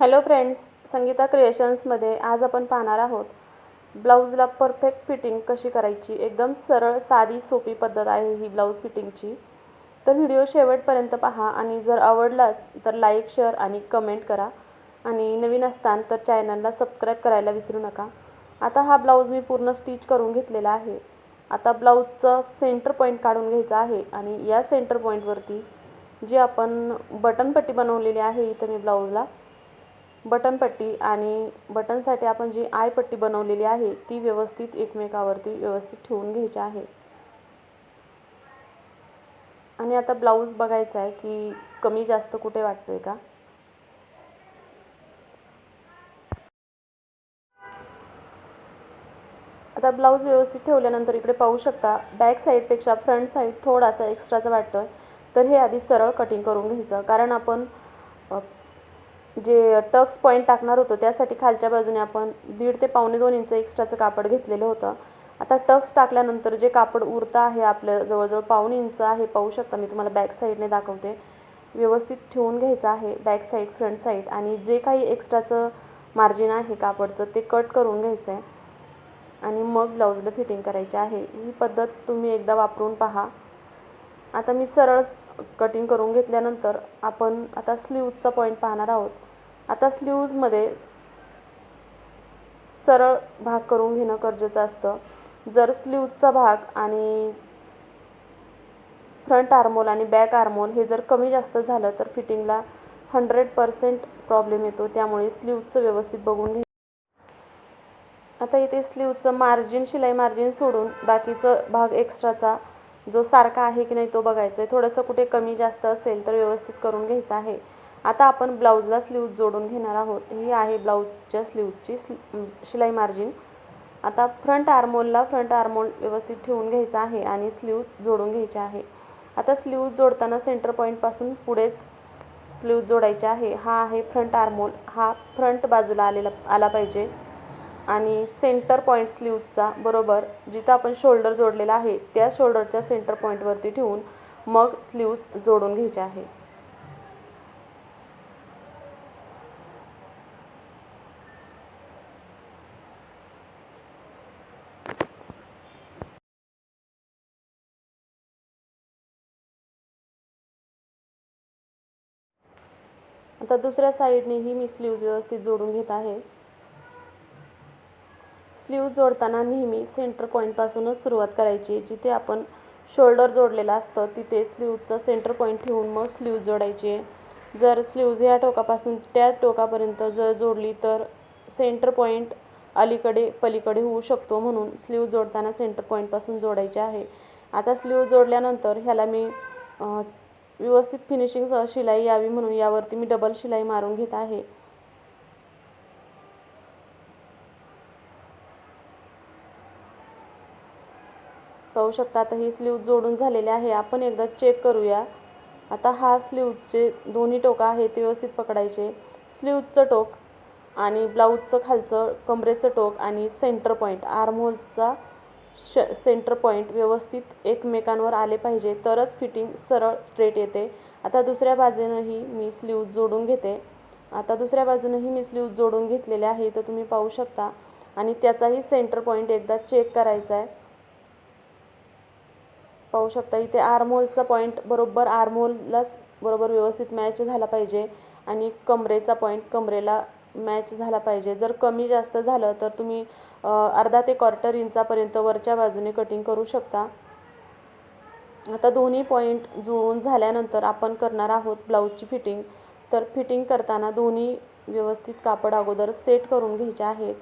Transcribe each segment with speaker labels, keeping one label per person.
Speaker 1: Hello friends Sangeeta क्रिएशन्समध्ये आज आपण पाहणार आहोत. ब्लाऊजला परफेक्ट फिटिंग कशी करायची? एकदम सरळ साधी सोपी पद्धत आहे ही ब्लाऊज फिटिंगची तर व्हिडिओ शेवटपर्यंत पहा आणि जर आवडलाच तर लाईक शेअर आणि कमेंट करा. आणि नवीन असतान तर चॅनलला सबस्क्राईब करायला विसरू नका. आता हा ब्लाऊज मी पूर्ण स्टिच करून घेतलेला आहे. आता ब्लाऊजचं सेंटर पॉईंट काढून घ्यायचा आहे आणि या सेंटर पॉईंटवरती जी आपण बटनपट्टी बनवलेली आहे इथं मी ब्लाऊजला बटनपट्टी आणि बटनसाठी आपण जी आयपट्टी बनवलेली आहे ती व्यवस्थित एकमेकावरती व्यवस्थित ठेवून घ्यायची आहे. आणि आता ब्लाऊज बघायचा आहे की कमी जास्त कुठे वाटतोय का? आता ब्लाऊज व्यवस्थित ठेवल्यानंतर इकडे पाहू शकता बॅक साईडपेक्षा फ्रंट साईड थोडासा एक्स्ट्राचा वाटतोय. तर हे आधी सरळ कटिंग करून घ्यायचं. कारण आपण जे टक्स पॉईंट टाकणार होतो त्यासाठी खालच्या बाजूने आपण दीड ते पावणे दोन इंच एक्स्ट्राचं कापड घेतलेलं होतं. आता टक्स टाकल्यानंतर जे कापड उरतं आहे आपलं जवळजवळ पाऊण इंच आहे पाहू शकता मी तुम्हाला बॅक साईडने दाखवते. व्यवस्थित ठेवून घ्यायचं आहे बॅक साईड फ्रंट साईड. आणि जे काही एक्स्ट्राचं मार्जिन आहे कापडचं ते कट करून घ्यायचं आहे आणि मग ब्लाऊजला फिटिंग करायची आहे. ही पद्धत तुम्ही एकदा वापरून पहा. आता मी सरळ कटिंग करून घेतल्यानंतर आपण आता स्लीवचा पॉईंट पाहणार आहोत. आता स्लीव्जमध्ये सरळ भाग करून घेणं गरजेचं असतं. जर स्लीवचा भाग आणि फ्रंट आर्मोल आणि बॅक आर्मोल हे जर कमी जास्त झालं तर फिटिंगला हंड्रेड पर्सेंट प्रॉब्लेम येतो. त्यामुळे स्लीवचं व्यवस्थित बघून घे. आता इथे स्लीवचं मार्जिन शिलाई मार्जिन सोडून बाकीचं भाग एक्स्ट्राचा जो सारखा आहे की नाही तो बघायचा आहे. थोडंसं कुठे कमी जास्त असेल तर व्यवस्थित करून घ्यायचं आहे. आता आपण ब्लाऊजला स्लीव जोडून घेणार आहोत. ही आहे ब्लाऊजच्या स्लीवची स्ली शिलाई मार्जिन आता फ्रंट आर्मोलला फ्रंट आर्मोल व्यवस्थित ठेवून घ्यायचा आहे आणि स्लीव जोडून घ्यायचे आहे. आता स्लीव जोडताना सेंटर पॉईंटपासून पुढेच स्लीव जोडायचे आहे. हा आहे फ्रंट आर्मोल हा फ्रंट बाजूला आलेला आला पाहिजे. आणि सेंटर पॉईंट स्लीवचा बरोबर जिथं आपण शोल्डर जोडलेला आहे त्या शोल्डरच्या सेंटर पॉईंटवरती ठेवून मग स्लीव्ज जोडून घ्यायचे आहे. आता दुसऱ्या साईडनेही मी स्लीव्ज व्यवस्थित जोडून घेत आहे. स्लीव जोडताना नेहमी सेंटर पॉईंटपासूनच सुरुवात करायची. जिथे आपण शोल्डर जोडलेलं असतं तिथे स्लीवचं सेंटर पॉईंट ठेवून मग स्लीव जोडायचे. जर स्लीव्ज ह्या टोकापासून त्या टोकापर्यंत जर जोडली तर सेंटर पॉईंट अलीकडे पलीकडे होऊ शकतो म्हणून स्लीव जोडताना सेंटर पॉईंटपासून जोडायचे आहे. आता स्लीव जोडल्यानंतर ह्याला मी व्यवस्थित फिनिशिंगसह शिलाई यावी म्हणून यावरती मी डबल शिलाई मारून घेत आहे. पाहू शकता आता ही स्लीव जोडून झालेली आहे. आपण एकदा चेक करूया. आता हा स्लीवचे दोन्ही टोकं आहे ते व्यवस्थित पकडायचे. स्लीवचं टोक आणि ब्लाऊजचं खालचं कमरेचं टोक आणि सेंटर पॉईंट आर्महोलचा श सेंटर पॉईंट व्यवस्थित एकमेकांवर आले पाहिजे. तरच फिटिंग सरळ स्ट्रेट येते. आता दुसऱ्या बाजूनंही मी स्लीव जोडून घेते. आता दुसऱ्या बाजूनंही मी स्लीव जोडून घेतलेले आहे तर तुम्ही पाहू शकता. आणि त्याचाही सेंटर पॉईंट एकदा चेक करायचा आहे. पाहू शकता इथे आर्महोलचा पॉईंट बरोबर आर्महोललाच बरोबर व्यवस्थित मॅच झाला पाहिजे. आणि कमरेचा पॉईंट कमरेला मॅच झाला पाहिजे. जर कमी जास्त झालं तर तुम्ही अर्धा ते क्वार्टर इंचापर्यंत वरच्या बाजूने कटिंग करू शकता. आता दोन्ही पॉईंट जुळून झाल्यानंतर आपण करणार आहोत ब्लाऊजची फिटिंग तर फिटिंग करताना दोन्ही व्यवस्थित कापड अगोदर सेट करून घ्यायचे आहेत.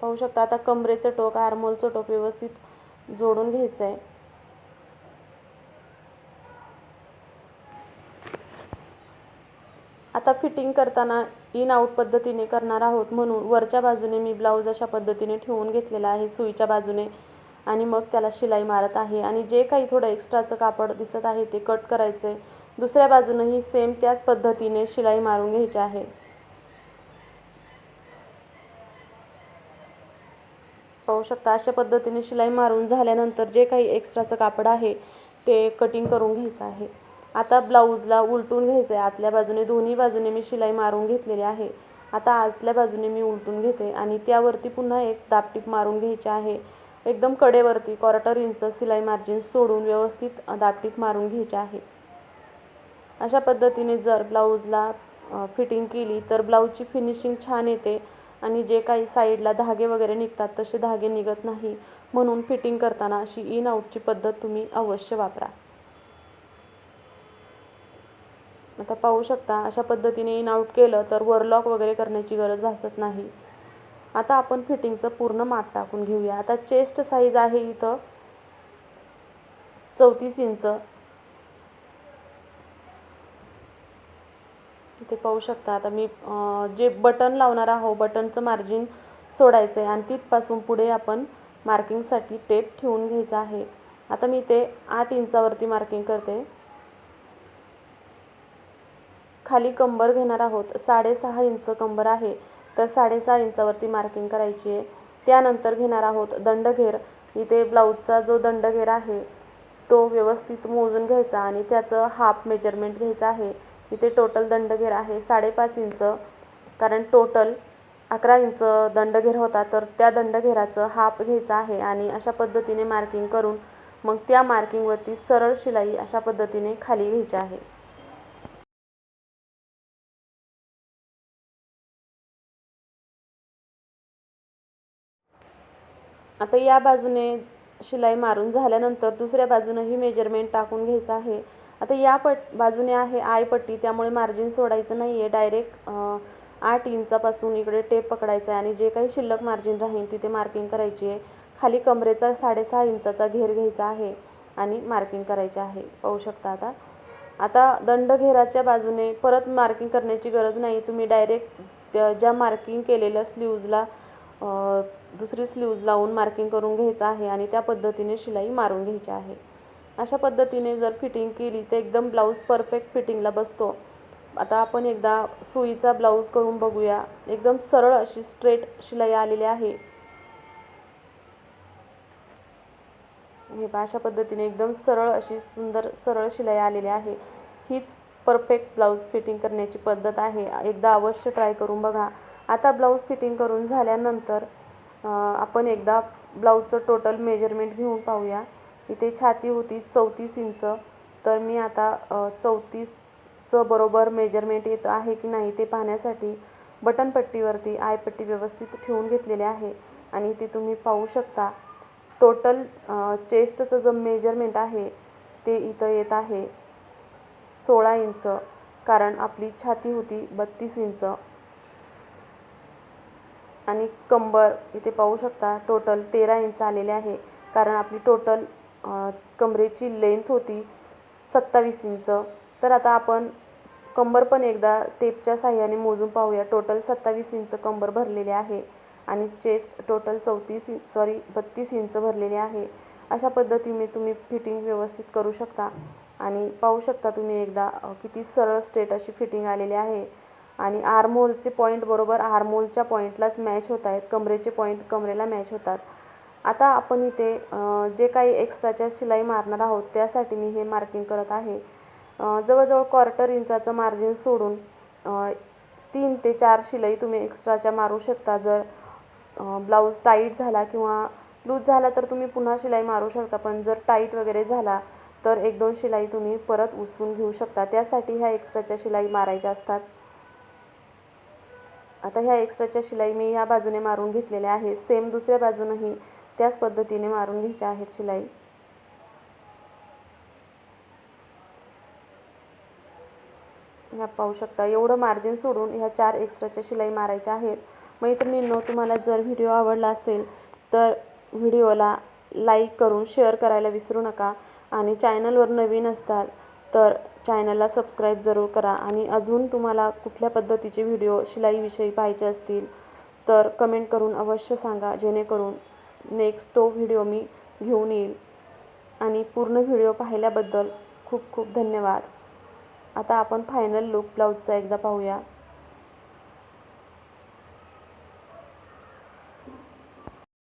Speaker 1: पाहू शकता आता कमरेचं टोक आरमोलचं टोक व्यवस्थित जोडून घ्यायचं आहे आता फिटिंग करताना इन आऊट पद्धतीने करणार आहोत म्हणून वरच्या बाजूने मी ब्लाऊज अशा पद्धतीने ठेवून घेतलेला आहे सुईच्या बाजूने. आणि मग त्याला शिलाई मारत आहे. आणि जे काही थोडं एक्स्ट्राचं कापड दिसत आहे ते कट करायचं आहे दुसऱ्या बाजूनंही सेम त्याच पद्धतीने शिलाई मारून घ्यायची आहे. पाहू शकता अशा पद्धतीने शिलाई मारून झाल्यानंतर जे काही एक्स्ट्राचं कापड आहे ते कटिंग करून घ्यायचं आहे. आता ब्लाऊजला उलटून घ्यायचं आहे आतल्या बाजूने दोन्ही बाजूने मी शिलाई मारून घेतलेली आहे. आता आतल्या बाजूने मी उलटून घेते आणि त्यावरती पुन्हा एक दापटीप मारून घ्यायची आहे. एकदम कडेवरती क्वार्टर इंच सिलाई मार्जिन सोडून व्यवस्थित दापटीप मारून घ्यायची आहे. अशा पद्धतीने जर ब्लाऊजला फिटिंग केली तर ब्लाऊजची फिनिशिंग छान येते आणि जे काही साईडला धागे वगैरे निघतात तसे धागे निघत नाही. म्हणून फिटिंग करताना अशी इन आऊटची पद्धत तुम्ही अवश्य वापरा. आता पाहू शकता अशा पद्धतीने इन आऊट केलं तर वरलॉक वगैरे करण्याची गरज भासत नाही. आता आपण फिटिंगचं पूर्ण माप टाकून घेऊया. आता चेस्ट साईज आहे इथं चौतीस इंच. इथे पाहू शकता आता मी जे बटन लावणार आहो बटनचं मार्जिन सोडायचं आहे आणि तिथपासून पुढे आपण मार्किंगसाठी टेप ठेवून घ्यायचा आहे. आता मी ते आठ इंचावरती मार्किंग करते. खाली कंबर घेणार आहोत. साडेसहा इंच कंबर आहे. तर साडेसहा इंचावरती मार्किंग करायची आहे. त्यानंतर घेणार आहोत दंडघेर. इथे ब्लाऊजचा जो दंडघेर आहे तो व्यवस्थित मोजून घ्यायचा आणि त्याचं हाफ मेजरमेंट घ्यायचं आहे. इथे टोटल दंडघेर आहे साडेपाच इंच. कारण टोटल अकरा इंच दंडघेर होता तर त्या दंडघेराचं हाफ घ्यायचं आहे आणि अशा पद्धतीने मार्किंग करून मग त्या मार्किंगवरती सरळ शिलाई अशा पद्धतीने खाली घ्यायची आहे. आता या बाजूने शिलाई मारून झाल्यानंतर दुसऱ्या बाजूनंही मेजरमेंट टाकून घ्यायचं आहे. आता या पट बाजूने आहे आय पट्टी त्यामुळे मार्जिन सोडायचं नाही आहे डायरेक्ट आठ इंचापासून इकडे टेप पकडायचा आहे आणि जे काही शिल्लक मार्जिन राहील तिथे मार्किंग करायची आहे. खाली कमरेचा साडेसहा इंचाचा घेर घ्यायचा आहे आणि मार्किंग करायचे आहे. पाहू शकता आता. आता दंडघेराच्या बाजूने परत मार्किंग करण्याची गरज नाही. तुम्ही डायरेक्ट ज्या मार्किंग केलेल्या स्लीव्जला दुसरी स्लीव्ज लावून मार्किंग करून घ्यायचं आहे आणि त्या पद्धतीने शिलाई मारून घ्यायची आहे. अशा पद्धतीने जर फिटिंग केली तर एकदम ब्लाऊज परफेक्ट फिटिंगला बसतो. आता आपण एकदा सुईचा ब्लाऊज करून बघूया. एकदम सरळ अशी स्ट्रेट शिलाई आलेली आहे. हे पहा अशा पद्धतीने एकदम सरळ अशी सुंदर सरळ शिलाई आलेली आहे. हीच परफेक्ट ब्लाऊज फिटिंग करण्याची पद्धत आहे. एकदा अवश्य ट्राय करून बघा. आता ब्लाऊज फिटिंग करून झाल्यानंतर आपण एकदा ब्लाऊजचं टोटल मेजरमेंट घेऊन पाहूया. इथे छाती होती चौतीस इंच तर मी आता चौतीसचं बरोबर मेजरमेंट येत आहे की नाही ते पाहण्यासाठी बटनपट्टीवरती आयपट्टी व्यवस्थित ठेवून घेतलेले आहे. आणि ते तुम्ही पाहू शकता टोटल चेस्टचं जे मेजरमेंट आहे ते इथं येत आहे सोळा इंच कारण आपली छाती होती बत्तीस इंच. आणि कंबर इथे पाहू शकता टोटल तेरा इंच आलेले आहे. कारण आपली टोटल कमरेची लेंथ होती सत्तावीस इंच तर आता आपण कंबर पण एकदा टेपच्या साह्याने मोजून पाहूया. टोटल सत्तावीस इंच कंबर भरलेले आहे आणि चेस्ट टोटल चौतीस इंच सॉरी बत्तीस इंच भरलेले आहे. अशा पद्धतीने तुम्ही फिटिंग व्यवस्थित करू शकता. आणि पाहू शकता तुम्ही एकदा किती सरळ स्ट्रेट अशी फिटिंग आलेली आहे. आणि आर्मोलचे पॉईंट बरोबर आर्मोलच्या पॉईंटलाच मॅच होत आहेत. कमरेचे पॉईंट कमरेला मॅच होतात. आता आपण इथे जे काही एक्स्ट्राच्या शिलाई मारणार आहोत त्यासाठी मी हे मार्किंग करत आहे. जवळजवळ क्वार्टर इंचाचं मार्जिन सोडून तीन ते चार शिलाई तुम्ही एक्स्ट्राच्या मारू शकता. जर ब्लाऊज टाईट झाला किंवा लूज झाला तर तुम्ही पुन्हा शिलाई मारू शकता. पण जर टाईट वगैरे झाला तर एक दोन शिलाई तुम्ही परत उसवून घेऊ शकता. त्यासाठी ह्या एक्स्ट्राच्या शिलाई मारायच्या असतात. आता ह्या एक्स्ट्राच्या शिलाई मी या बाजूने मारून घेतलेल्या आहे सेम दुसऱ्या बाजूनही त्याच पद्धतीने मारून घ्यायच्या आहेत शिलाई. ह्या पाहू शकता एवढं मार्जिन सोडून ह्या चार एक्स्ट्राच्या शिलाई मारायच्या आहेत. मैत्रिणींनो तुम्हाला जर व्हिडिओ आवडला असेल तर व्हिडिओला लाईक करून शेअर करायला विसरू नका. आणि चॅनलवर नवीन असताल तर चॅनलला सबस्क्राईब जरूर करा आणि अजून तुम्हाला कुठल्या पद्धतीचे व्हिडिओ शिलाईविषयी पाहिजे असतील तर कमेंट करून अवश्य सांगा जेणेकरून नेक्स्ट तो व्हिडिओ मी घेऊन येईल. आणि पूर्ण व्हिडिओ पाहिल्याबद्दल खूप खूप धन्यवाद. आता आपण फायनल लुक ब्लाऊजचा एकदा पाहूया.